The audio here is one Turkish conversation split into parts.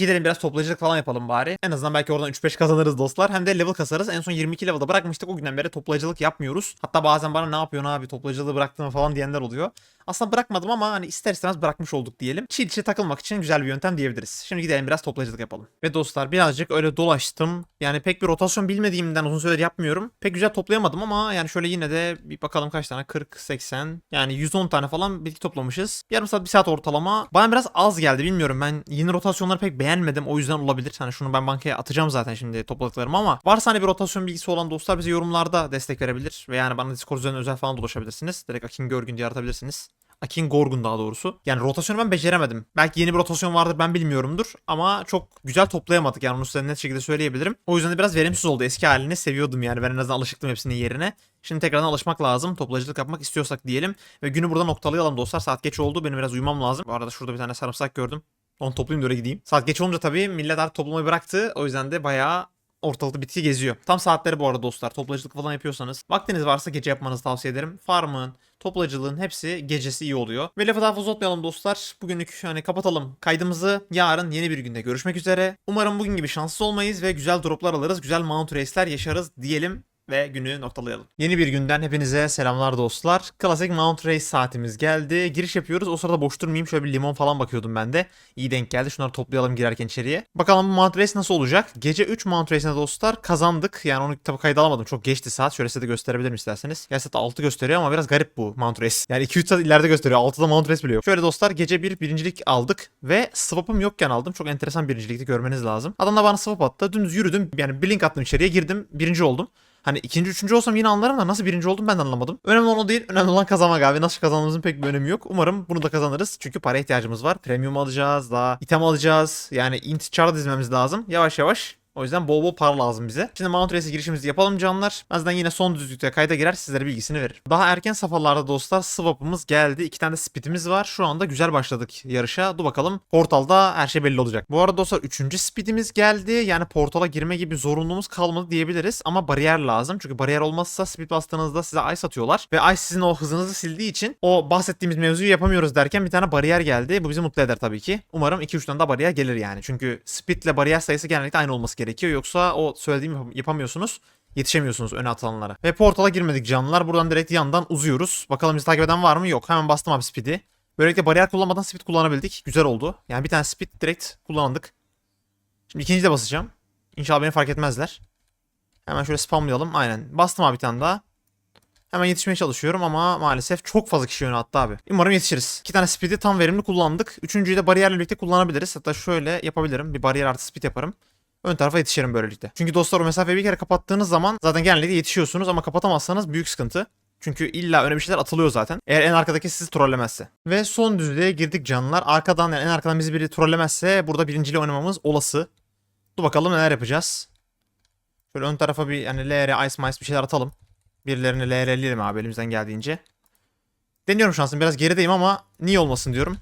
Gidelim biraz toplayıcılık falan yapalım bari. En azından belki oradan 3-5 kazanırız dostlar. Hem de level kasarız. En son 22 level'da bırakmıştık. O günden beri toplayıcılık yapmıyoruz. Hatta bazen bana ne yapıyorsun abi toplayıcılığı bıraktın falan diyenler oluyor. Aslında bırakmadım ama hani ister istemez bırakmış olduk diyelim. Çil çil takılmak için güzel bir yöntem diyebiliriz. Şimdi gidelim biraz toplayıcılık yapalım. Ve dostlar birazcık öyle dolaştım. Yani pek bir rotasyon bilmediğimden uzun süredir yapmıyorum. Pek güzel toplayamadım ama yani şöyle yine de bir bakalım kaç tane 40, 80 yani 110 tane falan bitki toplamışız. Yarım saat bir saat ortalama. Bana biraz az geldi bilmiyorum ben yeni rotasyonları pek beğenmedim o yüzden olabilir. Hani şunu ben bankaya atacağım zaten şimdi topladıklarımı ama varsa hani bir rotasyon bilgisi olan dostlar bize yorumlarda destek verebilir. Ve yani bana Discord üzerinden özel falan da ulaşabilirsiniz. Direkt Akin Görgün diye aratabilirsiniz. Akin Gorgun daha doğrusu. Yani rotasyonu ben beceremedim. Belki yeni bir rotasyon vardır ben bilmiyorumdur. Ama çok güzel toplayamadık yani onu size net şekilde söyleyebilirim. O yüzden de biraz verimsiz oldu. Eski halini seviyordum yani. Ben en azından alışıktım hepsinin yerine. Şimdi tekrardan alışmak lazım. Toplayıcılık yapmak istiyorsak diyelim. Ve günü burada noktalayalım dostlar. Saat geç oldu. Benim biraz uyumam lazım. Bu arada şurada bir tane sarımsak gördüm. Onu toplayayım da gideyim. Saat geç olunca tabii millet artık toplamayı bıraktı. O yüzden de bayağı ortalıkta bitki geziyor. Tam saatleri bu arada dostlar. Toplayıcılık falan yapıyorsanız. Vaktiniz varsa gece yapmanızı tavsiye ederim. Farmın, toplayıcılığın hepsi gecesi iyi oluyor. Ve lafı daha fazla uzatmayalım dostlar. Bugünlük hani kapatalım kaydımızı. Yarın yeni bir günde görüşmek üzere. Umarım bugün gibi şanssız olmayız ve güzel droplar alırız. Güzel mount race'ler yaşarız diyelim ve günü noktalayalım. Yeni bir günden hepinize selamlar dostlar. Klasik Mount Race saatimiz geldi. Giriş yapıyoruz. O sırada boş durmayayım. Şöyle bir limon falan bakıyordum ben de. İyi denk geldi. Şunları toplayalım girerken içeriye. Bakalım bu Mount Race nasıl olacak? Gece 3 Mount Race'ine dostlar kazandık. Yani onu tabi kayda alamadım. Çok geçti saat. Şöyle size de gösterebilirim isterseniz. Gerçi saat 6 gösteriyor ama biraz garip bu Mount Race. Yani 2-3 saat ileride gösteriyor. 6'da Mount Race bile yok. Şöyle dostlar gece bir birincilik aldık. Ve swap'ım yokken aldım. Çok enteresan birincilikti görmeniz lazım. Adam da bana swap attı. Dümdüz yürüdüm. Yani blink attım içeriye girdim. Birinci oldum. Hani ikinci, üçüncü olsam yine anlarım da nasıl birinci oldum ben de anlamadım. Önemli olan o değil. Önemli olan kazanmak abi. Nasıl kazandığımızın pek bir önemi yok. Umarım bunu da kazanırız. Çünkü para ihtiyacımız var. Premium alacağız. Daha item alacağız. Yani int char dizmemiz lazım. Yavaş yavaş. O yüzden bol bol para lazım bize. Şimdi Mount Race'e girişimizi yapalım canlar. Azdan yine son düzlükte kayda girer sizlere bilgisini verir. Daha erken safhalarda dostlar swap'ımız geldi. İki tane de speed'imiz var. Şu anda güzel başladık yarışa. Dur bakalım. Portalda her şey belli olacak. Bu arada dostlar üçüncü speed'imiz geldi. Yani portala girme gibi zorunluluğumuz kalmadı diyebiliriz. Ama bariyer lazım. Çünkü bariyer olmazsa speed bastığınızda size ice atıyorlar. Ve ice sizin o hızınızı sildiği için o bahsettiğimiz mevzuyu yapamıyoruz derken bir tane bariyer geldi. Bu bizi mutlu eder tabii ki. Umarım 2-3 tane daha bariyer gelir yani. Çünkü speed ile bariyer sayısı genellikle aynı olması gerekiyor. Yoksa o söylediğimi yap- yapamıyorsunuz. Yetişemiyorsunuz öne atılanlara. Ve portala girmedik canlılar. Buradan direkt yandan uzuyoruz. Bakalım bizi takip eden var mı? Yok. Hemen bastım abi speed'i. Böylelikle bariyer kullanmadan speed kullanabildik. Güzel oldu. Yani bir tane speed direkt kullandık. Şimdi ikinci de basacağım. İnşallah beni fark etmezler. Hemen şöyle spamlayalım. Aynen. Bastım abi bir tane daha. Hemen yetişmeye çalışıyorum ama maalesef çok fazla kişi öne attı abi. Umarım yetişiriz. İki tane speed'i tam verimli kullandık. Üçüncüyü de bariyerle birlikte kullanabiliriz. Hatta şöyle yapabilirim. Bir bariyer artı speed yaparım. Ön tarafa yetişirim böylelikle. Çünkü dostlar o mesafeyi bir kere kapattığınız zaman zaten genellikle yetişiyorsunuz ama kapatamazsanız büyük sıkıntı. Çünkü illa öne bir şeyler atılıyor zaten. Eğer en arkadaki sizi trollemezse. Ve son düzlüğe girdik canlılar. Arkadan yani en arkadan bizi biri trollemezse burada birinciliği oynamamız olası. Dur bakalım neler yapacağız. Şöyle ön tarafa bir yani LR, Ice Mice bir şeyler atalım. Birilerini LR'leyelim abi elimizden geldiğince. Deniyorum şansım biraz gerideyim ama niye olmasın diyorum.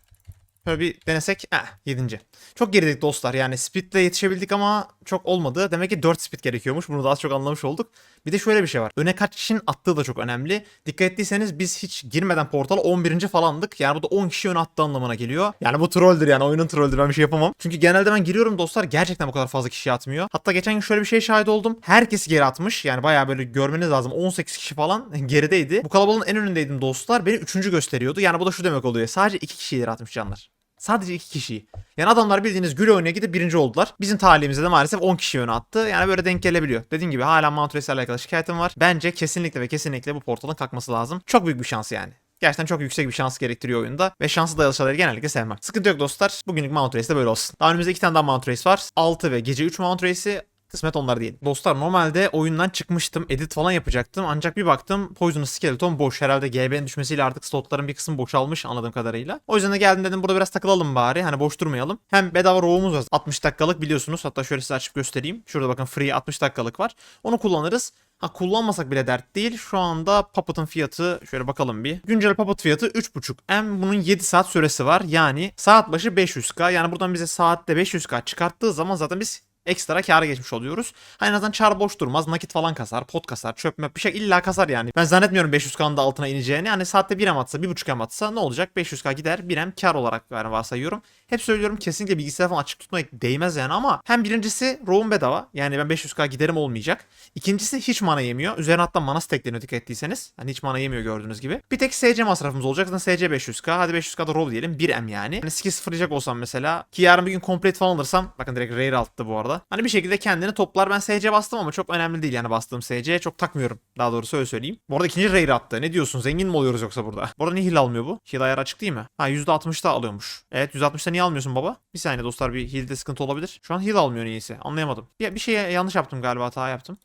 Şöyle bir denesek. Eh 7. Çok geridik dostlar. Yani speed'le yetişebildik ama çok olmadı. Demek ki 4 speed gerekiyormuş. Bunu daha çok anlamış olduk. Bir de şöyle bir şey var. Öne kaç kişinin attığı da çok önemli. Dikkat ettiyseniz biz hiç girmeden portala 11. falandık. Yani bu da 10 kişi öne attığı anlamına geliyor. Yani bu trolldür yani. Oyunun trolldür. Ben bir şey yapamam. Çünkü genelde ben giriyorum dostlar. Gerçekten bu kadar fazla kişi atmıyor. Hatta geçen gün şöyle bir şey şahit oldum. Herkes geri atmış. Yani bayağı böyle görmeniz lazım. 18 kişi falan gerideydi. Bu kalabalığın en önündeydim dostlar. Beni 3. gösteriyordu. Yani bu da şu demek oluyor. Sadece 2 kişi ileri atmış canlar. Sadece iki kişiyi. Yani adamlar bildiğiniz gül oynaya gidip birinci oldular. Bizim talihimizde de maalesef 10 kişi öne attı. Yani böyle denk gelebiliyor. Dediğim gibi hala ile alakalı şikayetim var. Bence kesinlikle ve kesinlikle bu portalın kalkması lazım. Çok büyük bir şans yani. Gerçekten çok yüksek bir şans gerektiriyor oyunda. Ve şanslı dayalı şeyleri genellikle sevmem. Sıkıntı yok dostlar. Bugünlük Mount Race de böyle olsun. Daha önümüzde iki tane daha Mount Race var. 6 ve gece 3 Mount Race'i Kısmet onlar değil. Dostlar normalde oyundan çıkmıştım. Edit falan yapacaktım. Ancak bir baktım Poisonous Skeleton boş. Herhalde GB'nin düşmesiyle artık slotların bir kısmı boşalmış anladığım kadarıyla. O yüzden de geldim dedim burada biraz takılalım bari. Hani boş durmayalım. Hem bedava roğumuz var. 60 dakikalık biliyorsunuz. Hatta şöyle size açıp göstereyim. Şurada bakın free 60 dakikalık var. Onu kullanırız. Ha kullanmasak bile dert değil. Şu anda Puppet'ın fiyatı şöyle bakalım bir. Güncel Puppet fiyatı 3.5 M. Bunun 7 saat süresi var. Yani saat başı 500k. Yani buradan bize saatte 500k çıkarttığı zaman zaten biz ekstra kâra geçmiş oluyoruz. Hani en azından çar boş durmaz. Nakit falan kasar. Pot kasar. Çöp möp bir şey illa kasar yani. Ben zannetmiyorum 500k'nın da altına ineceğini. Hani saatte 1 em atsa 1.5 em atsa ne olacak? 500k gider 1 em kar olarak yani varsayıyorum. Hep söylüyorum kesinlikle bilgisayar falan açık tutmak değmez yani ama hem birincisi ROM bedava. Yani ben 500k giderim olmayacak. İkincisi hiç mana yemiyor. Üzerine hatta mana stackleniyor dikkat ettiyseniz. Hani hiç mana yemiyor gördüğünüz gibi. Bir tek SC masrafımız olacak. Zaten SC 500k. Hadi 500k da ROV diyelim. 1 em yani. Hani skill sıfırlayacak olsam mesela. Ki yarın bir gün complete falan alırsam. Bakın direkt rare attı bu arada. Hani bir şekilde kendini toplar. Ben SC bastım ama çok önemli değil yani bastığım SC. Çok takmıyorum. Daha doğrusu öyle söyleyeyim. Bu arada ikinci rare attı. Ne diyorsun? Zengin mi oluyoruz yoksa burada? Bu arada niye heal almıyor bu? Heal ayarı açık değil mi? Ha %60'da alıyormuş. Evet %60'da niye almıyorsun baba? Bir saniye dostlar bir heal'de sıkıntı olabilir. Şu an heal almıyor niyeyse. Anlayamadım. Ya bir şeye yanlış yaptım galiba hata yaptım.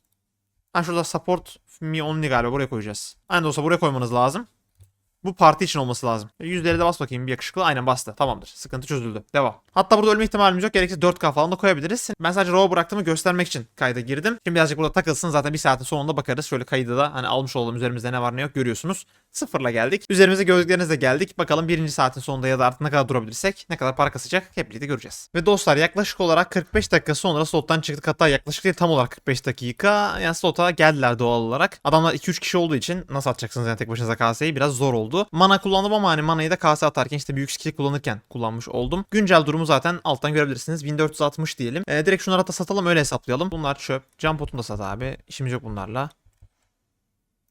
Ha şurada support me only galiba buraya koyacağız. Aynen olsa buraya koymanız lazım. Bu parti için olması lazım. Yüzleri de bas bakayım bir yakışıklı. Aynen bastı. Tamamdır. Sıkıntı çözüldü. Devam. Hatta burada ölme ihtimalimiz yok. Gerekirse 4K falan da koyabiliriz. Ben sadece raw bıraktığımı göstermek için kayda girdim. Şimdi birazcık burada takılsın. Zaten bir saatin sonunda bakarız. Şöyle kaydı da hani almış olalım üzerimizde ne var ne yok görüyorsunuz. Sıfırla geldik. Üzerimize gözlüklerinizle geldik. Bakalım birinci saatin sonunda ya da artık ne kadar durabilirsek, ne kadar para kasacak hep birlikte göreceğiz. Ve dostlar yaklaşık olarak 45 dakika sonra slottan çıktık. Hatta yaklaşık değil tam olarak 45 dakika. Yani slota geldiler doğal olarak. Adamlar 2-3 kişi olduğu için nasıl atacaksınız yani tek başınıza kaseyi biraz zor oldu. Mana kullandım ama hani manayı da kase atarken işte büyük skill kullanırken kullanmış oldum. Güncel durumu zaten alttan görebilirsiniz. 1460 diyelim. Ee, direkt şunları da satalım öyle hesaplayalım. Bunlar çöp. Jump potunu da sat abi. İşimiz yok bunlarla.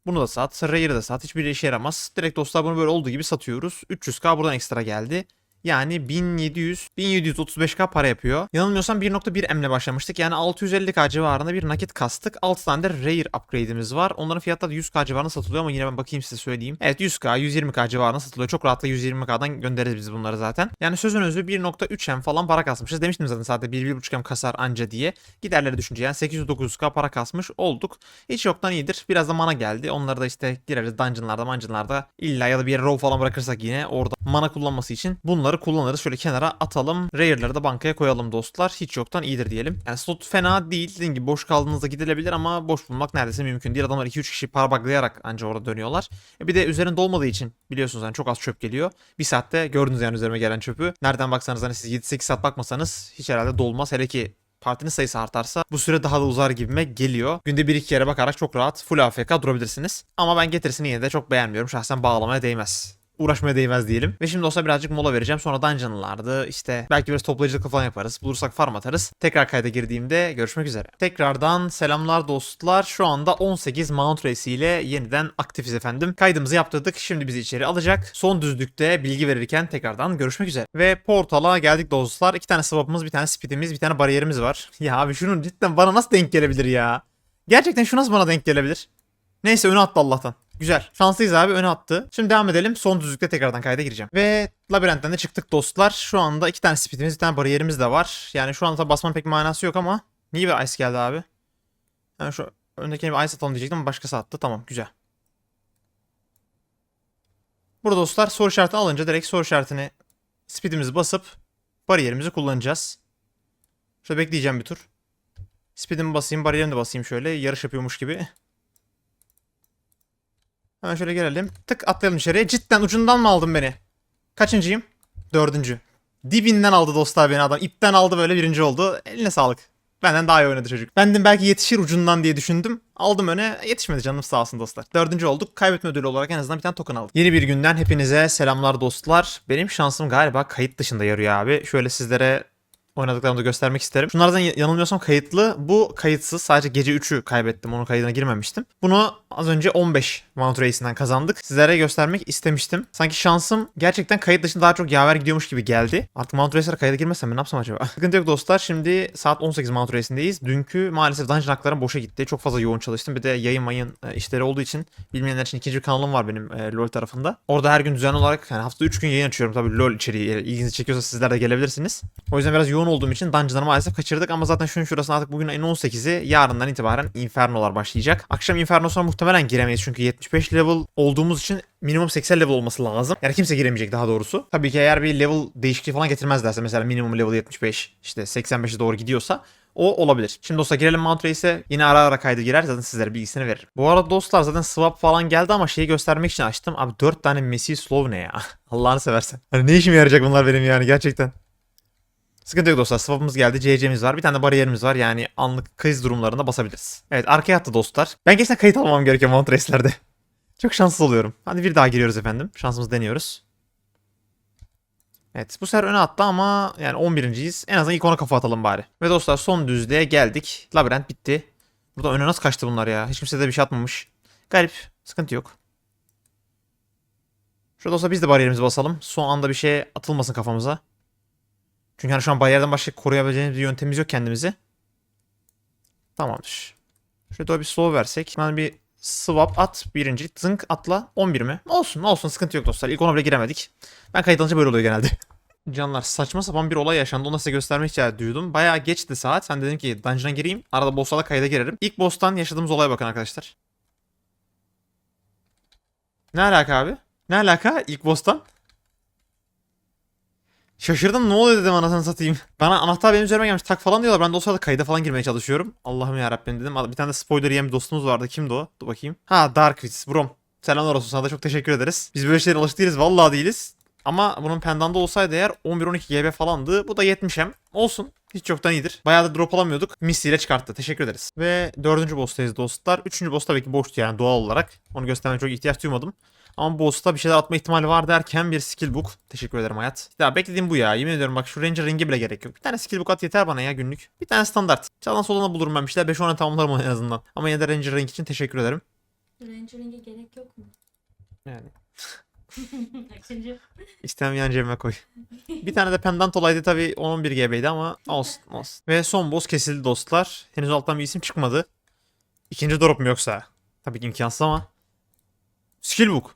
Bunu da sat. Rare'ı da sat. Hiçbir işe yaramaz. Direkt dostlar bunu böyle olduğu gibi satıyoruz. 300k buradan ekstra geldi. Yani 1700, 1735k para yapıyor. Yanılmıyorsam 1.1 emle başlamıştık. Yani 650k civarında bir nakit kastık. 6 tane de rare upgrade'imiz var. Onların fiyatları da 100k civarında satılıyor ama yine ben bakayım size söyleyeyim. Evet 100k, 120k civarında satılıyor. Çok rahatla 120k'dan göndeririz biz bunları zaten. Yani sözün özü 1.3 em falan para kasmışız. Demiştim zaten zaten 1-1.5 em kasar anca diye. Giderleri düşünce yani 809k para kasmış olduk. Hiç yoktan iyidir. Biraz da mana geldi. Onları da işte gireriz dungeonlarda, dungeonlarda. İlla ya da bir yere row falan bırakırsak yine orada mana kullanması için bunları kullanırız. Şöyle kenara atalım. Rare'ları da bankaya koyalım dostlar. Hiç yoktan iyidir diyelim. Yani slot fena değil. Dediğim gibi boş kaldığınızda gidilebilir ama boş bulmak neredeyse mümkün değil. Adamlar 2-3 kişi parmaklayarak anca orada dönüyorlar. E bir de üzerinde olmadığı için biliyorsunuz yani çok az çöp geliyor. Bir saatte gördünüz yani üzerime gelen çöpü. Nereden baksanız hani siz 7-8 saat bakmasanız hiç herhalde dolmaz. Hele ki partinin sayısı artarsa bu süre daha da uzar gibime geliyor. Günde bir iki yere bakarak çok rahat full AFK durabilirsiniz. Ama ben getirisini yine de çok beğenmiyorum. Şahsen bağlamaya değmez uğraşmaya değmez diyelim. Ve şimdi olsa birazcık mola vereceğim. Sonra dungeon'lardı. İşte belki biraz toplayıcılık falan yaparız. Bulursak farm atarız. Tekrar kayda girdiğimde görüşmek üzere. Tekrardan selamlar dostlar. Şu anda 18 Mount Race ile yeniden aktifiz efendim. Kaydımızı yaptırdık. Şimdi bizi içeri alacak. Son düzlükte bilgi verirken tekrardan görüşmek üzere. Ve portala geldik dostlar. İki tane swap'ımız, bir tane speed'imiz, bir tane bariyerimiz var. Ya abi şunun cidden bana nasıl denk gelebilir ya? Gerçekten şu nasıl bana denk gelebilir? Neyse öne attı Allah'tan. Güzel. Şanslıyız abi öne attı. Şimdi devam edelim. Son düzlükte tekrardan kayda gireceğim. Ve labirentten de çıktık dostlar. Şu anda iki tane speedimiz bir tane bariyerimiz de var. Yani şu anda basmanın pek manası yok ama. Niye bir ice geldi abi? Yani şu öndekine bir ice atalım diyecektim ama başkası attı. Tamam güzel. Burada dostlar soru işaretini alınca direkt soru işaretini speedimizi basıp bariyerimizi kullanacağız. Şöyle bekleyeceğim bir tur. Speedimi basayım, bariyerimi de basayım şöyle. Yarış yapıyormuş gibi. Hemen şöyle gelelim. Tık atlayalım içeriye. Cidden ucundan mı aldın beni? Kaçıncıyım? Dördüncü. Dibinden aldı dostlar beni adam. İpten aldı böyle birinci oldu. Eline sağlık. Benden daha iyi oynadı çocuk. Bendim belki yetişir ucundan diye düşündüm. Aldım öne. Yetişmedi canım sağ olsun dostlar. Dördüncü olduk. Kaybetme ödülü olarak en azından bir tane token aldık. Yeni bir günden hepinize selamlar dostlar. Benim şansım galiba kayıt dışında yarıyor abi. Şöyle sizlere oynadıklarımı da göstermek isterim. Şunlardan yanılmıyorsam kayıtlı. Bu kayıtsız. Sadece gece 3'ü kaybettim. Onun kaydına girmemiştim. Bunu az önce 15 Mount Race'inden kazandık. Sizlere göstermek istemiştim. Sanki şansım gerçekten kayıt dışında daha çok yaver gidiyormuş gibi geldi. Artık Mount Race'lere kayda girmesem ben ne yapsam acaba? Sıkıntı yok dostlar. Şimdi saat 18 Mount Race'indeyiz. Dünkü maalesef dungeon haklarım boşa gitti. Çok fazla yoğun çalıştım. Bir de yayın mayın e, işleri olduğu için bilmeyenler için ikinci bir kanalım var benim e, LoL tarafında. Orada her gün düzenli olarak yani hafta 3 gün yayın açıyorum. Tabii LoL içeriği ilginizi çekiyorsa sizler de gelebilirsiniz. O yüzden biraz yoğun olduğum için dungeonları maalesef kaçırdık ama zaten şunun şurasında artık bugün ayın 18'i yarından itibaren Inferno'lar başlayacak. Akşam Inferno'suna muhtemelen giremeyiz çünkü 75 level olduğumuz için minimum 80 level olması lazım. Yani kimse giremeyecek daha doğrusu. Tabii ki eğer bir level değişikliği falan getirmezlerse mesela minimum level 75 işte 85'e doğru gidiyorsa o olabilir. Şimdi dostlar girelim Mount Race'e. Yine ara ara kaydı girer zaten sizlere bilgisini veririm. Bu arada dostlar zaten swap falan geldi ama şeyi göstermek için açtım. Abi 4 tane Messi slow ne ya? Allah'ını seversen. Hani ne işime yarayacak bunlar benim yani gerçekten. Sıkıntı yok dostlar. Swap'ımız geldi. CC'miz var. Bir tane de bariyerimiz var. Yani anlık kriz durumlarında basabiliriz. Evet arkaya attı dostlar. Ben geçten kayıt almam gerekiyor Mount. Çok şanssız oluyorum. Hadi bir daha giriyoruz efendim. Şansımızı deniyoruz. Evet bu sefer öne attı ama yani 11.yiz. En azından ilk ona kafa atalım bari. Ve dostlar son düzlüğe geldik. Labirent bitti. Burada öne nasıl kaçtı bunlar ya? Hiç kimse de bir şey atmamış. Garip. Sıkıntı yok. Şurada olsa biz de bariyerimizi basalım. Son anda bir şey atılmasın kafamıza. Çünkü hani şu an bariyerden başka koruyabileceğimiz bir yöntemimiz yok kendimizi. Tamamdır. Doğru bir slow versek. Ben bir swap at birinci. Zınk atla 11 mi? Olsun olsun sıkıntı yok dostlar. İlk ona bile giremedik. Ben kayıt böyle oluyor genelde. Canlar saçma sapan bir olay yaşandı. Onu da size göstermek ihtiyacı duydum. Bayağı geçti saat. Sen dedim ki dungeon'a gireyim. Arada boss'larla kayda girerim. İlk boss'tan yaşadığımız olaya bakın arkadaşlar. Ne alaka abi? Ne alaka ilk boss'tan? Şaşırdım ne oluyor dedim anasını satayım. Bana anahtar benim üzerime gelmiş tak falan diyorlar. Ben de o sırada kayda falan girmeye çalışıyorum. Allah'ım yarabbim dedim. Bir tane de spoiler yiyen bir dostumuz vardı. Kimdi o? Dur bakayım. Ha Dark Wits. Brom. Selamlar olsun sana da çok teşekkür ederiz. Biz böyle şeylere alışık değiliz. Vallahi değiliz. Ama bunun pendanda olsaydı eğer 11-12 GB falandı. Bu da 70M. Olsun. Hiç yoktan iyidir. Bayağı da drop alamıyorduk. Misli ile çıkarttı. Teşekkür ederiz. Ve dördüncü boss'tayız dostlar. Üçüncü boss tabii ki boştu yani doğal olarak. Onu göstermeye çok ihtiyaç duymadım. Ama boss'ta bir şeyler atma ihtimali var derken bir skill book. Teşekkür ederim hayat. Ya beklediğim bu ya. Yemin ediyorum bak şu Ranger ringi bile gerek yok. Bir tane skill book at yeter bana ya günlük. Bir tane standart. Sağdan soldan bulurum ben bir şeyler. 5-10 tamamlarım en azından. Ama yine de Ranger ring için teşekkür ederim. Rangering'e gerek yok mu? Yani Kaçıncı? istemeyen cebime koy. Bir tane de pendant olaydı tabii 10-11 GB'ydi ama olsun olsun. Ve son boss kesildi dostlar. Henüz alttan bir isim çıkmadı. İkinci drop mu yoksa? Tabii ki imkansız ama. Skill book.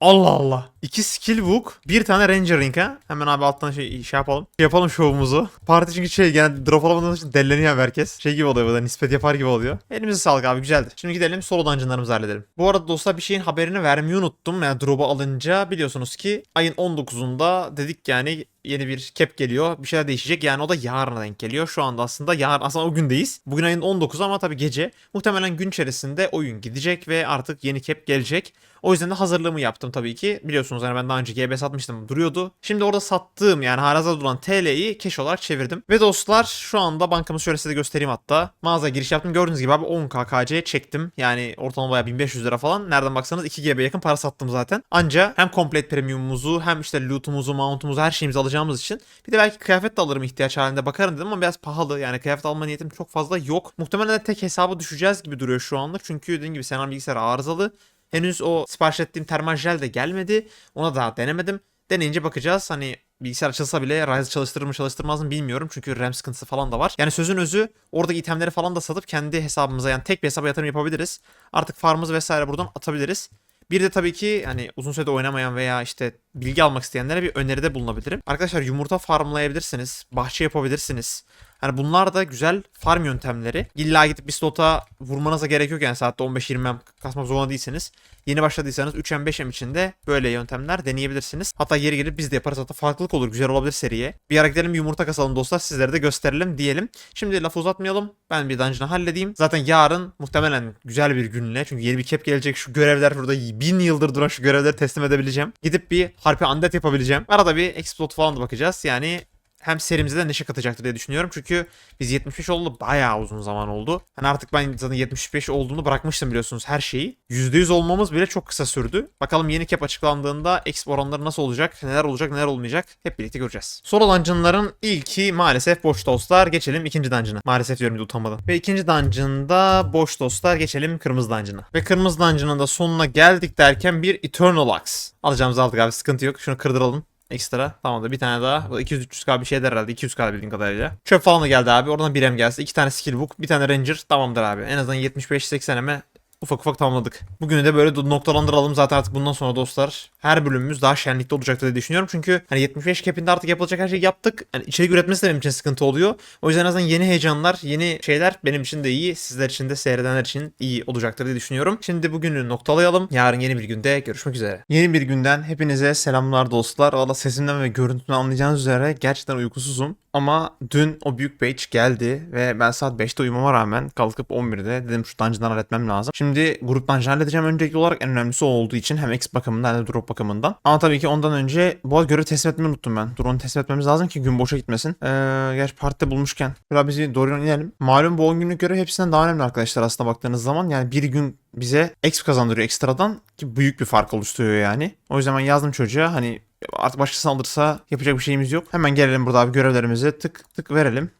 Allah Allah. İki skill book. Bir tane ranger ring ha. Hemen abi alttan şey, şey yapalım. Şey yapalım şovumuzu. Parti çünkü şey yani drop alamadığımız için delleniyor herkes. Şey gibi oluyor burada nispet yapar gibi oluyor. Elimize sağlık abi güzeldi. Şimdi gidelim solo dungeonlarımızı halledelim. Bu arada dostlar bir şeyin haberini vermeyi unuttum. Yani drop'u alınca biliyorsunuz ki ayın 19'unda dedik yani yeni bir cap geliyor. Bir şeyler değişecek. Yani o da yarına denk geliyor. Şu anda aslında yarın aslında o gündeyiz. Bugün ayın 19'u ama tabii gece. Muhtemelen gün içerisinde oyun gidecek ve artık yeni cap gelecek. O yüzden de hazırlığımı yaptım tabii ki. Biliyorsunuz yani ben daha önce GB satmıştım duruyordu. Şimdi orada sattığım yani harazda duran TL'yi cash olarak çevirdim. Ve dostlar şu anda bankamı şöyle size göstereyim hatta. Mağaza giriş yaptım. Gördüğünüz gibi abi 10k KC çektim. Yani ortalama bayağı 1500 lira falan. Nereden baksanız 2 GB yakın para sattım zaten. Anca hem komplet premiumumuzu hem işte lootumuzu, mountumuzu her şeyimizi alacağımız için. Bir de belki kıyafet de alırım ihtiyaç halinde bakarım dedim ama biraz pahalı. Yani kıyafet alma niyetim çok fazla yok. Muhtemelen de tek hesabı düşeceğiz gibi duruyor şu anlık. Çünkü dediğim gibi Senan bilgisayar arızalı. Henüz o sipariş ettiğim termal jel de gelmedi. Ona daha denemedim. Deneyince bakacağız. Hani bilgisayar açılsa bile Ryze çalıştırır mı çalıştırmaz mı bilmiyorum. Çünkü RAM sıkıntısı falan da var. Yani sözün özü oradaki itemleri falan da satıp kendi hesabımıza yani tek bir hesaba yatırım yapabiliriz. Artık farmımızı vesaire buradan atabiliriz. Bir de tabii ki hani uzun sürede oynamayan veya işte bilgi almak isteyenlere bir öneride bulunabilirim. Arkadaşlar yumurta farmlayabilirsiniz. Bahçe yapabilirsiniz. Hani bunlar da güzel farm yöntemleri. İlla gidip bir slota vurmanıza gerek yok yani saatte 15-20 M kasmak zorunda değilsiniz. Yeni başladıysanız 3M 5M içinde böyle yöntemler deneyebilirsiniz. Hatta yeri gelip biz de yaparız hatta farklılık olur güzel olabilir seriye. Bir ara gidelim yumurta kasalım dostlar sizlere de gösterelim diyelim. Şimdi lafı uzatmayalım. Ben bir dungeon'ı halledeyim. Zaten yarın muhtemelen güzel bir günle çünkü yeni bir cap gelecek şu görevler burada bin yıldır duran şu görevleri teslim edebileceğim. Gidip bir harpi undead yapabileceğim. Arada bir explode falan da bakacağız. Yani hem serimize de neşe katacaktır diye düşünüyorum. Çünkü biz 75 oldu bayağı uzun zaman oldu. Hani artık ben zaten 75 olduğunu bırakmıştım biliyorsunuz her şeyi. %100 olmamız bile çok kısa sürdü. Bakalım yeni cap açıklandığında exp oranları nasıl olacak, neler olacak, neler olmayacak hep birlikte göreceğiz. Solo dungeonların ilki maalesef boş dostlar. Geçelim ikinci dungeon'a. Maalesef diyorum utanmadan. Ve ikinci dungeon'da boş dostlar geçelim kırmızı dungeon'a. Ve kırmızı dungeon'ın da sonuna geldik derken bir Eternal Axe. Alacağımızı aldık abi sıkıntı yok. Şunu kırdıralım. Ekstra. Tamam da bir tane daha. Bu 200-300k bir şey der herhalde. 200k bildiğin kadarıyla. Çöp falan da geldi abi. Oradan bir M gelse. iki tane skill book. Bir tane ranger. Tamamdır abi. En azından 75-80 M'e ufak ufak tamamladık. Bugünü de böyle noktalandıralım zaten artık bundan sonra dostlar. Her bölümümüz daha şenlikli olacaktır diye düşünüyorum. Çünkü hani 75 cap'inde artık yapılacak her şeyi yaptık. Hani içerik üretmesi de benim için sıkıntı oluyor. O yüzden en azından yeni heyecanlar, yeni şeyler benim için de iyi. Sizler için de seyredenler için iyi olacaktır diye düşünüyorum. Şimdi bugünü noktalayalım. Yarın yeni bir günde görüşmek üzere. Yeni bir günden hepinize selamlar dostlar. Valla sesimden ve görüntümden anlayacağınız üzere gerçekten uykusuzum. Ama dün o büyük page geldi ve ben saat 5'te uyumama rağmen kalkıp 11'de dedim şu dungeon'dan halletmem lazım. Şimdi grup dungeon halledeceğim öncelikli olarak en önemlisi o olduğu için hem X bakımından hem de drop bakımından. Ama tabii ki ondan önce bu görevi teslim etmeyi unuttum ben. Drone'u teslim etmemiz lazım ki gün boşa gitmesin. Ee, gerçi partide bulmuşken biraz bizi doğrudan inelim. Malum bu 10 günlük görev hepsinden daha önemli arkadaşlar aslında baktığınız zaman. Yani bir gün bize X kazandırıyor ekstradan ki büyük bir fark oluşturuyor yani. O yüzden ben yazdım çocuğa hani artık başkası alırsa yapacak bir şeyimiz yok. Hemen gelelim burada abi görevlerimizi tık tık verelim.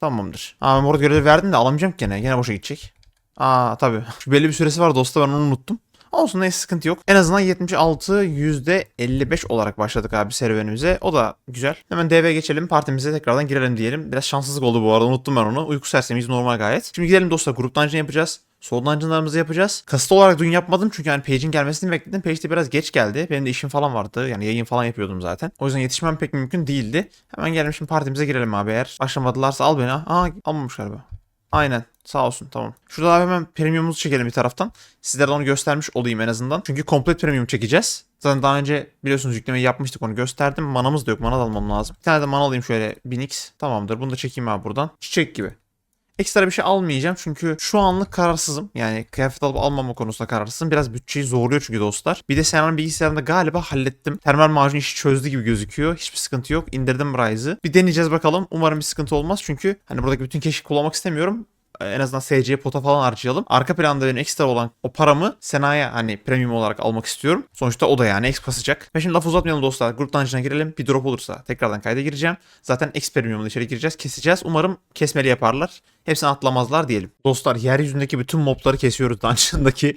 Tamamdır. Aa ben burada görevleri verdim de alamayacağım gene. Gene boşa gidecek. Aa tabii. Şu belli bir süresi var dosta ben onu unuttum. Olsun neyse sıkıntı yok. En azından 76 %55 olarak başladık abi serüvenimize. O da güzel. Hemen DV geçelim. Partimize tekrardan girelim diyelim. Biraz şanssızlık oldu bu arada. Unuttum ben onu. Uyku sersemiyiz normal gayet. Şimdi gidelim dostlar. Grup dungeon yapacağız. Sol dungeonlarımızı yapacağız. Kasıtlı olarak dün yapmadım çünkü hani page'in gelmesini bekledim. Page de biraz geç geldi. Benim de işim falan vardı. Yani yayın falan yapıyordum zaten. O yüzden yetişmem pek mümkün değildi. Hemen gelelim şimdi partimize girelim abi eğer. Başlamadılarsa al beni. Aa almamış galiba. Aynen. Sağ olsun tamam. Şurada abi hemen premiumumuzu çekelim bir taraftan. Sizlere onu göstermiş olayım en azından. Çünkü komplet premium çekeceğiz. Zaten daha önce biliyorsunuz yüklemeyi yapmıştık onu gösterdim. Manamız da yok. Mana da almam lazım. Bir tane de mana alayım şöyle 1000x. Tamamdır. Bunu da çekeyim abi buradan. Çiçek gibi. Ekstra bir şey almayacağım çünkü şu anlık kararsızım. Yani kıyafet alıp almama konusunda kararsızım. Biraz bütçeyi zorluyor çünkü dostlar. Bir de Sena'nın bilgisayarında galiba hallettim. Termal macun işi çözdü gibi gözüküyor. Hiçbir sıkıntı yok. İndirdim Rise'ı. Bir deneyeceğiz bakalım. Umarım bir sıkıntı olmaz çünkü hani buradaki bütün keşif kullanmak istemiyorum en azından SC pota falan harcayalım. Arka planda benim ekstra olan o paramı Sena'ya hani premium olarak almak istiyorum. Sonuçta o da yani X basacak. Ve şimdi laf uzatmayalım dostlar. Grup dungeon'a girelim. Bir drop olursa tekrardan kayda gireceğim. Zaten X premium'la içeri gireceğiz. Keseceğiz. Umarım kesmeli yaparlar. Hepsini atlamazlar diyelim. Dostlar yeryüzündeki bütün mobları kesiyoruz dungeon'daki.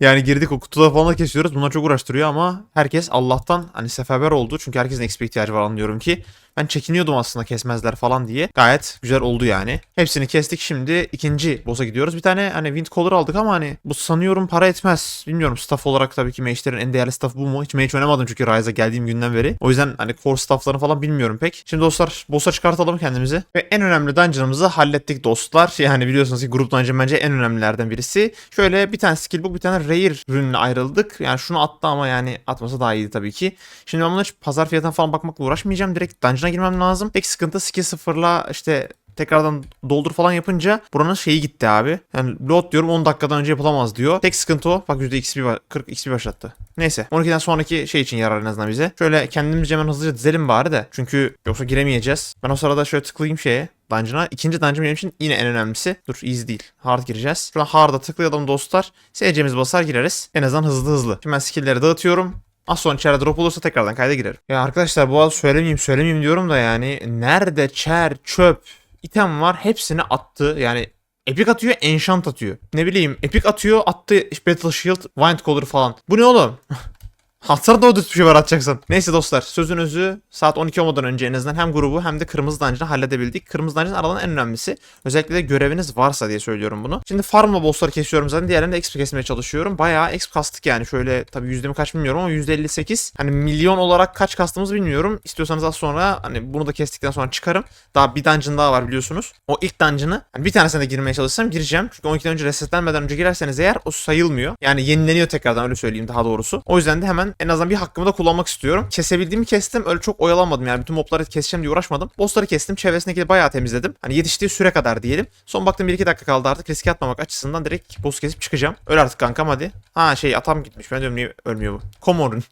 Yani girdik o kutuda falan da kesiyoruz. Bunlar çok uğraştırıyor ama herkes Allah'tan hani seferber oldu. Çünkü herkesin XP ihtiyacı var anlıyorum ki. Ben çekiniyordum aslında kesmezler falan diye. Gayet güzel oldu yani. Hepsini kestik şimdi ikinci boss'a gidiyoruz. Bir tane hani Wind Collar aldık ama hani bu sanıyorum para etmez. Bilmiyorum staff olarak tabii ki mage'lerin en değerli staff bu mu? Hiç mage oynamadım çünkü Rise'a geldiğim günden beri. O yüzden hani core staff'larını falan bilmiyorum pek. Şimdi dostlar boss'a çıkartalım kendimizi. Ve en önemli dungeon'ımızı hallettik dostlar. Yani biliyorsunuz ki grup dungeon bence en önemlilerden birisi. Şöyle bir tane skill book bir tane rare ürünle ayrıldık. Yani şunu attı ama yani atmasa daha iyiydi tabii ki. Şimdi ben buna hiç pazar fiyatına falan bakmakla uğraşmayacağım. Direkt dungeon'a girmem lazım. Tek sıkıntı skill sıfırla işte tekrardan doldur falan yapınca buranın şeyi gitti abi. Yani load diyorum 10 dakikadan önce yapılamaz diyor. Tek sıkıntı o. Bak %XP var. 40 XP başlattı. Neyse. 12'den sonraki şey için yarar en azından bize. Şöyle kendimizce hemen hızlıca dizelim bari de. Çünkü yoksa giremeyeceğiz. Ben o sırada şöyle tıklayayım şeye. Dungeon'a. İkinci dungeon benim için yine en önemlisi. Dur easy değil. Hard gireceğiz. Şu an hard'a tıklayalım dostlar. SC'miz basar gireriz. En azından hızlı hızlı. Şimdi ben skill'leri dağıtıyorum. Az sonra içeride drop olursa tekrardan kayda girerim. Ya arkadaşlar bu arada söylemeyeyim söylemeyeyim diyorum da yani nerede çer, çöp, item var hepsini attı. Yani Epic atıyor, Enchant atıyor. Ne bileyim Epic atıyor, attı Battle Shield, Wind Collar falan. Bu ne oğlum? Hasar da bir şey var atacaksın. Neyse dostlar sözün özü saat 12 olmadan önce en azından hem grubu hem de kırmızı dungeon'ı halledebildik. Kırmızı dungeon aradan en önemlisi. Özellikle de göreviniz varsa diye söylüyorum bunu. Şimdi farmla bossları kesiyorum zaten diğerlerinde exp kesmeye çalışıyorum. Bayağı exp kastık yani şöyle tabii yüzde mi kaç bilmiyorum ama %58. Hani milyon olarak kaç kastığımızı bilmiyorum. İstiyorsanız az sonra hani bunu da kestikten sonra çıkarım. Daha bir dungeon daha var biliyorsunuz. O ilk dungeon'ı hani bir tanesine de girmeye çalışsam gireceğim. Çünkü 12'den önce resetlenmeden önce girerseniz eğer o sayılmıyor. Yani yenileniyor tekrardan öyle söyleyeyim daha doğrusu. O yüzden de hemen en azından bir hakkımı da kullanmak istiyorum. Kesebildiğimi kestim. Öyle çok oyalanmadım yani. Bütün mobları keseceğim diye uğraşmadım. Bossları kestim. Çevresindeki bayağı temizledim. Hani yetiştiği süre kadar diyelim. Son baktım 1-2 dakika kaldı artık. Riske atmamak açısından direkt boss kesip çıkacağım. Öl artık kankam hadi. Ha şey atam gitmiş. Ben diyorum niye ölmüyor bu. Komorun.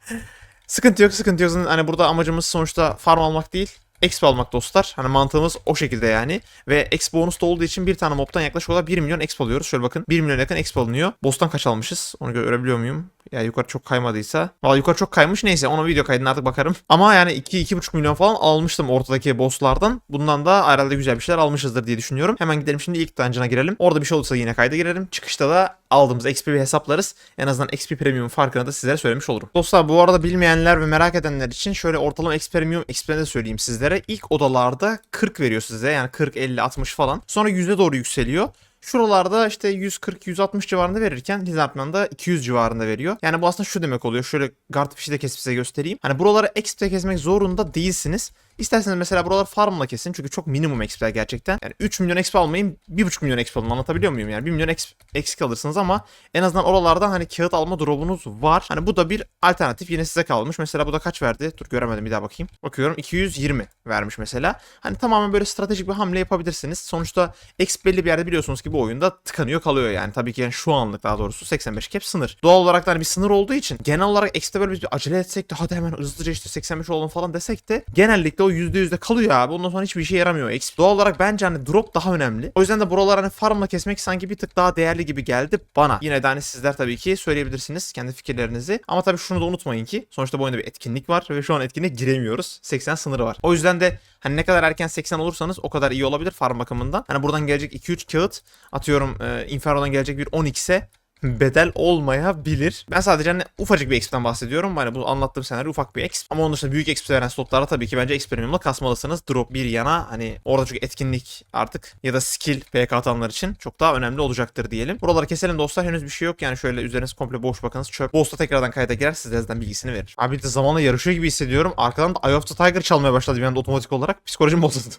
sıkıntı yok sıkıntı yok. Hani burada amacımız sonuçta farm almak değil. Exp almak dostlar. Hani mantığımız o şekilde yani. Ve exp bonus da olduğu için bir tane mobtan yaklaşık olarak 1 milyon exp alıyoruz. Şöyle bakın 1 milyon yakın exp alınıyor. Boss'tan kaç almışız? Onu görebiliyor muyum? Ya yukarı çok kaymadıysa. Valla yukarı çok kaymış neyse ona video kaydına artık bakarım. Ama yani 2-2,5 milyon falan almıştım ortadaki bosslardan. Bundan da herhalde güzel bir şeyler almışızdır diye düşünüyorum. Hemen gidelim şimdi ilk dungeon'a girelim. Orada bir şey olursa yine kayda girelim. Çıkışta da aldığımız XP'yi hesaplarız. En azından XP Premium farkını da sizlere söylemiş olurum. Dostlar bu arada bilmeyenler ve merak edenler için şöyle ortalama XP Premium XP'ni de söyleyeyim sizlere. İlk odalarda 40 veriyor size yani 40, 50, 60 falan. Sonra yüzde doğru yükseliyor. Şuralarda işte 140-160 civarında verirken Lizardman'da 200 civarında veriyor. Yani bu aslında şu demek oluyor. Şöyle guard fish'i de kesip size göstereyim. Hani buraları XP kesmek zorunda değilsiniz. İsterseniz mesela buraları farmla kesin çünkü çok minimum XP gerçekten. Yani 3 milyon XP almayın 1,5 milyon XP alın anlatabiliyor muyum yani 1 milyon XP eksik alırsınız ama en azından oralardan hani kağıt alma drop'unuz var. Hani bu da bir alternatif yine size kalmış. Mesela bu da kaç verdi? Dur göremedim bir daha bakayım. Bakıyorum 220 vermiş mesela. Hani tamamen böyle stratejik bir hamle yapabilirsiniz. Sonuçta XP belli bir yerde biliyorsunuz ki bu oyunda tıkanıyor kalıyor yani. Tabii ki yani şu anlık daha doğrusu 85 cap sınır. Doğal olarak da hani bir sınır olduğu için genel olarak XP'de böyle bir acele etsek de hadi hemen hızlıca işte 85 olalım falan desek de genellikle o %100'de kalıyor abi. Ondan sonra hiçbir işe yaramıyor. XP. Doğal olarak bence hani drop daha önemli. O yüzden de buralar hani farmla kesmek sanki bir tık daha değerli gibi geldi bana. Yine de hani sizler tabii ki söyleyebilirsiniz kendi fikirlerinizi. Ama tabii şunu da unutmayın ki sonuçta bu oyunda bir etkinlik var ve şu an etkinliğe giremiyoruz. 80 sınırı var. O yüzden de hani ne kadar erken 80 olursanız o kadar iyi olabilir farm bakımından. Hani buradan gelecek 2-3 kağıt atıyorum e, Inferno'dan gelecek bir 10x'e bedel olmayabilir. Ben sadece hani ufacık bir exp'ten bahsediyorum. Hani bu anlattığım senaryo ufak bir exp. Ama onun dışında büyük exp veren slotlarda tabii ki bence experimental'la kasmalısınız. Drop bir yana hani orada çünkü etkinlik artık ya da skill PK atanlar için çok daha önemli olacaktır diyelim. Buraları keselim dostlar. Henüz bir şey yok. Yani şöyle üzeriniz komple boş bakınız. Çöp. Boss'ta tekrardan kayda girer. Sizlerden bilgisini verir. Abi de zamanla yarışıyor gibi hissediyorum. Arkadan da Eye of the Tiger çalmaya başladı bir anda otomatik olarak. Psikolojim bozuldu.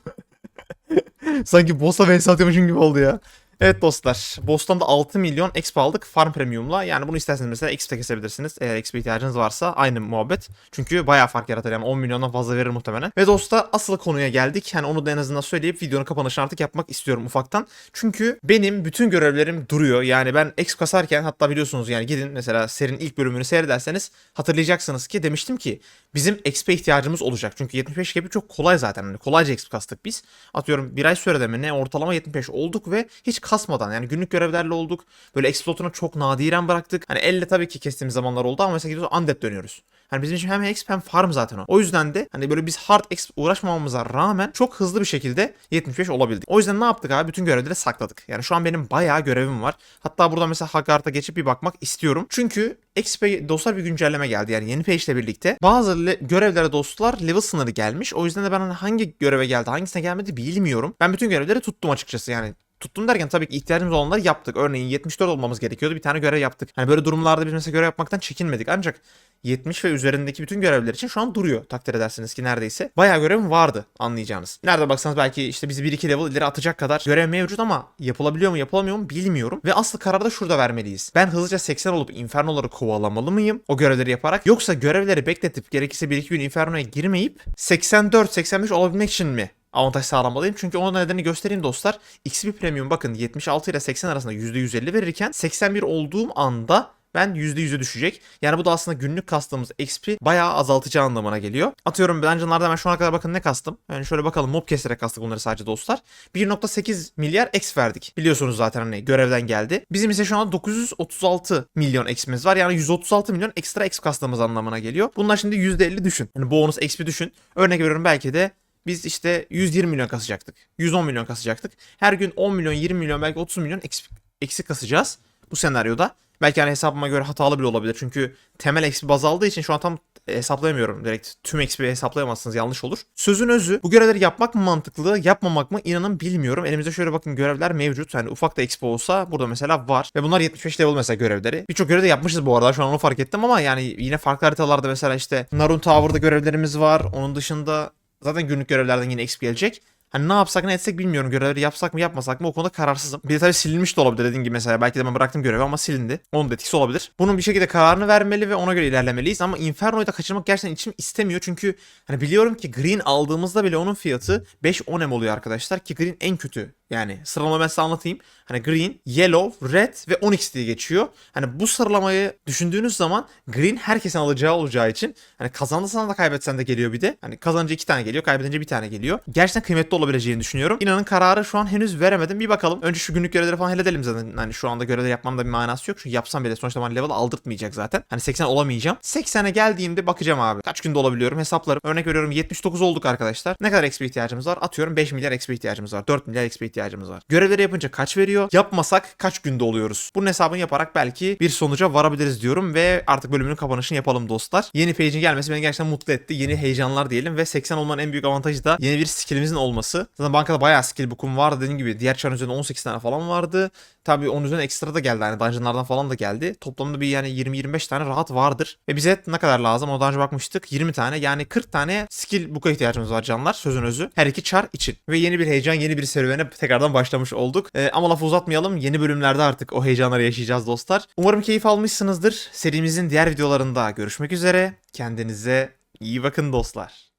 Sanki boss'a vs atıyormuşum gibi oldu ya. Evet dostlar. Boss'tan da 6 milyon exp aldık Farm Premium'la. Yani bunu isterseniz mesela XP kesebilirsiniz. Eğer XP ihtiyacınız varsa aynı muhabbet. Çünkü bayağı fark yaratır yani 10 milyondan fazla verir muhtemelen. Ve dostlar asıl konuya geldik. Yani onu da en azından söyleyip videonun kapanışını artık yapmak istiyorum ufaktan. Çünkü benim bütün görevlerim duruyor. Yani ben exp kasarken hatta biliyorsunuz yani gidin mesela serinin ilk bölümünü seyrederseniz hatırlayacaksınız ki demiştim ki bizim XP ihtiyacımız olacak. Çünkü 75 gibi çok kolay zaten. Hani kolayca XP kastık biz. Atıyorum bir ay sürede mi ne ortalama 75 olduk ve hiç kasmadan yani günlük görevlerle olduk. Böyle XP slotunu çok nadiren bıraktık. Hani elle tabii ki kestiğimiz zamanlar oldu ama mesela gidiyoruz undead dönüyoruz. Hani bizim için hem XP hem farm zaten o. O yüzden de hani böyle biz hard XP uğraşmamamıza rağmen çok hızlı bir şekilde 75 olabildik. O yüzden ne yaptık abi? Bütün görevleri sakladık. Yani şu an benim bayağı görevim var. Hatta burada mesela Haggard'a geçip bir bakmak istiyorum. Çünkü XP dostlar bir güncelleme geldi yani yeni page ile birlikte. Bazı le- görevlere dostlar level sınırı gelmiş. O yüzden de ben hani hangi göreve geldi hangisine gelmedi bilmiyorum. Ben bütün görevleri tuttum açıkçası yani tuttum derken tabii ki ihtiyacımız olanları yaptık. Örneğin 74 olmamız gerekiyordu. Bir tane görev yaptık. Hani böyle durumlarda biz mesela görev yapmaktan çekinmedik. Ancak 70 ve üzerindeki bütün görevler için şu an duruyor. Takdir edersiniz ki neredeyse. Bayağı görevim vardı anlayacağınız. Nerede baksanız belki işte bizi 1-2 level ileri atacak kadar görev mevcut ama yapılabiliyor mu yapılamıyor mu bilmiyorum. Ve asıl kararı da şurada vermeliyiz. Ben hızlıca 80 olup infernoları kovalamalı mıyım? O görevleri yaparak. Yoksa görevleri bekletip gerekirse 1-2 gün infernoya girmeyip 84-85 olabilmek için mi avantaj sağlamalıyım. Çünkü onun nedenini göstereyim dostlar. XP Premium bakın 76 ile 80 arasında %150 verirken 81 olduğum anda ben %100'e düşecek. Yani bu da aslında günlük kastığımız XP bayağı azaltacağı anlamına geliyor. Atıyorum dungeonlarda ben şu ana kadar bakın ne kastım. Yani şöyle bakalım mob keserek kastık bunları sadece dostlar. 1.8 milyar X verdik. Biliyorsunuz zaten hani görevden geldi. Bizim ise şu an 936 milyon X'imiz var. Yani 136 milyon ekstra X kastığımız anlamına geliyor. Bunlar şimdi %50 düşün. Yani bonus XP düşün. Örnek veriyorum belki de biz işte 120 milyon kasacaktık. 110 milyon kasacaktık. Her gün 10 milyon, 20 milyon belki 30 milyon eksik, eksik kasacağız bu senaryoda. Belki hani hesabıma göre hatalı bile olabilir. Çünkü temel XP baz aldığı için şu an tam hesaplayamıyorum. Direkt tüm XP'yi hesaplayamazsınız yanlış olur. Sözün özü bu görevleri yapmak mı mantıklı yapmamak mı inanın bilmiyorum. Elimizde şöyle bakın görevler mevcut. Hani ufak da XP olsa burada mesela var. Ve bunlar 75 level mesela görevleri. Birçok görev de yapmışız bu arada şu an onu fark ettim ama yani yine farklı haritalarda mesela işte Narun Tower'da görevlerimiz var. Onun dışında zaten günlük görevlerden yine XP gelecek. Hani ne yapsak ne etsek bilmiyorum. Görevleri yapsak mı yapmasak mı o konuda kararsızım. Bir de tabii silinmiş de olabilir dediğim gibi mesela. Belki de ben bıraktım görevi ama silindi. Onun da etkisi olabilir. Bunun bir şekilde kararını vermeli ve ona göre ilerlemeliyiz. Ama Inferno'yu da kaçırmak gerçekten içim istemiyor. Çünkü hani biliyorum ki Green aldığımızda bile onun fiyatı 5-10 M oluyor arkadaşlar. Ki Green en kötü. Yani sıralama ben size anlatayım. Hani Green, Yellow, Red ve Onyx diye geçiyor. Hani bu sıralamayı düşündüğünüz zaman Green herkesin alacağı olacağı için hani kazandıysan da kaybetsen de geliyor bir de. Hani kazanınca iki tane geliyor, kaybedince bir tane geliyor. Gerçekten kıymetli olabileceğini düşünüyorum. İnanın kararı şu an henüz veremedim. Bir bakalım. Önce şu günlük görevleri falan halledelim zaten. Hani şu anda görevleri yapmanın da bir manası yok. Çünkü yapsam bile sonuçta bana level aldırtmayacak zaten. Hani 80 olamayacağım. 80'e geldiğimde bakacağım abi. Kaç günde olabiliyorum hesaplarım. Örnek veriyorum 79 olduk arkadaşlar. Ne kadar XP ihtiyacımız var? Atıyorum 5 milyar XP ihtiyacımız var. 4 milyar XP ihtiyacımız var. Görevleri yapınca kaç veriyor? Yapmasak kaç günde oluyoruz? Bunun hesabını yaparak belki bir sonuca varabiliriz diyorum ve artık bölümünün kapanışını yapalım dostlar. Yeni page'in gelmesi beni gerçekten mutlu etti. Yeni heyecanlar diyelim ve 80 olmanın en büyük avantajı da yeni bir skillimizin olması. Olması. Zaten bankada bayağı skill book'um vardı dediğim gibi. Diğer çarın üzerinde 18 tane falan vardı. Tabii onun üzerine ekstra da geldi. Yani dungeonlardan falan da geldi. Toplamda bir yani 20-25 tane rahat vardır. Ve bize ne kadar lazım? O daha önce bakmıştık. 20 tane yani 40 tane skill book'a ihtiyacımız var canlar. Sözün özü. Her iki çar için. Ve yeni bir heyecan, yeni bir serüvene tekrardan başlamış olduk. Ee, ama lafı uzatmayalım. Yeni bölümlerde artık o heyecanları yaşayacağız dostlar. Umarım keyif almışsınızdır. Serimizin diğer videolarında görüşmek üzere. Kendinize iyi bakın dostlar.